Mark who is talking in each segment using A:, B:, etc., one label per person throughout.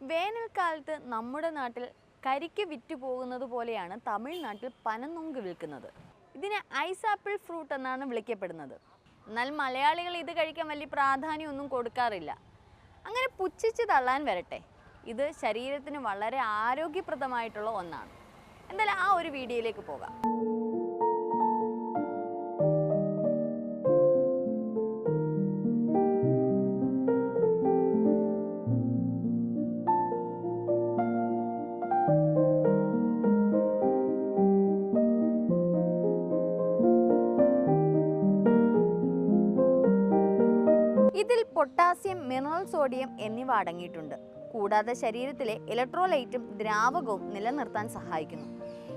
A: വേനൽക്കാലത്ത് നമ്മുടെ നാട്ടിൽ കരിക്ക് വിറ്റ് പോകുന്നത് പോലെയാണ് തമിഴ്നാട്ടിൽ പനനൊങ്ക് വിൽക്കുന്നത്. ഇതിനെ ഐസ് ആപ്പിൾ ഫ്രൂട്ട് എന്നാണ് വിളിക്കപ്പെടുന്നത്. എന്നാൽ മലയാളികൾ ഇത് കഴിക്കാൻ വലിയ പ്രാധാന്യമൊന്നും കൊടുക്കാറില്ല. അങ്ങനെ പുച്ഛിച്ച് തള്ളാൻ വരട്ടെ. ഇത് ശരീരത്തിന് വളരെ ആരോഗ്യപ്രദമായിട്ടുള്ള ഒന്നാണ്. എന്തായാലും ആ ഒരു വീഡിയോയിലേക്ക് പോകാം. ഇതിൽ പൊട്ടാസ്യം മിനറൽ സോഡിയം എന്നിവ അടങ്ങിയിട്ടുണ്ട്. കൂടാതെ ശരീരത്തിലെ ഇലക്ട്രോലൈറ്റും ദ്രാവകവും നിലനിർത്താൻ സഹായിക്കുന്നു.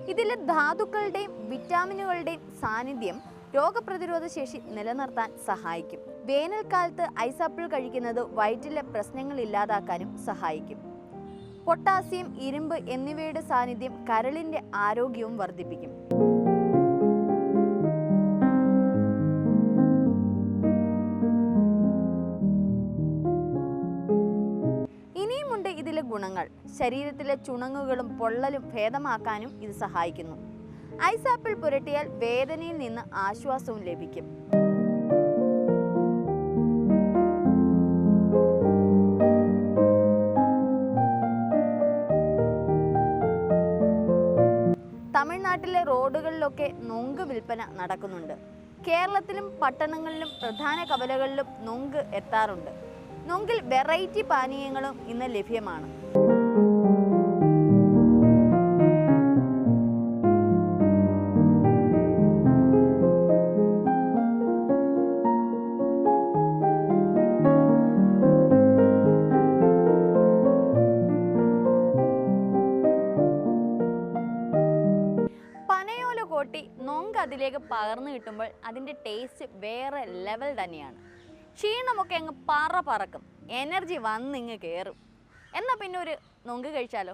A: ഇതിലെ ധാതുക്കളുടെയും വിറ്റാമിനുകളുടെയും സാന്നിധ്യം രോഗപ്രതിരോധ ശേഷി നിലനിർത്താൻ സഹായിക്കും. വേനൽക്കാലത്ത് ഐസാപ്പിൾ കഴിക്കുന്നത് വയറ്റിലെ പ്രശ്നങ്ങൾ ഇല്ലാതാക്കാനും സഹായിക്കും. പൊട്ടാസ്യം ഇരുമ്പ് എന്നിവയുടെ സാന്നിധ്യം കരളിന്റെ ആരോഗ്യവും വർദ്ധിപ്പിക്കും. ഗുണങ്ങൾ ശരീരത്തിലെ ചുണങ്ങുകളും പൊള്ളലും ഭേദമാക്കാനും ഇത് സഹായിക്കുന്നു. ഐസാപ്പിൾ പുരട്ടിയാൽ വേദനയിൽ നിന്ന് ആശ്വാസവും ലഭിക്കും. തമിഴ്നാട്ടിലെ റോഡുകളിലൊക്കെ നൊങ്ക് വിൽപ്പന നടക്കുന്നുണ്ട്. കേരളത്തിലും പട്ടണങ്ങളിലും പ്രധാന കവലകളിലും നൊങ്ക് എത്താറുണ്ട്. നൊങ്കിൽ വെറൈറ്റി പാനീയങ്ങളും ഇന്ന് ലഭ്യമാണ്. പനയോല കോട്ടി നൊങ്ക് അതിലേക്ക് പകർന്നു കിട്ടുമ്പോൾ അതിന്റെ ടേസ്റ്റ് വേറെ ലെവൽ തന്നെയാണ്. ക്ഷീണമൊക്കെ അങ്ങ് പറ പറക്കും. എനർജി വന്നിങ്ങ് കയറും എന്നാൽ പിന്നെ ഒരു നൊങ്ക് കഴിച്ചാലോ?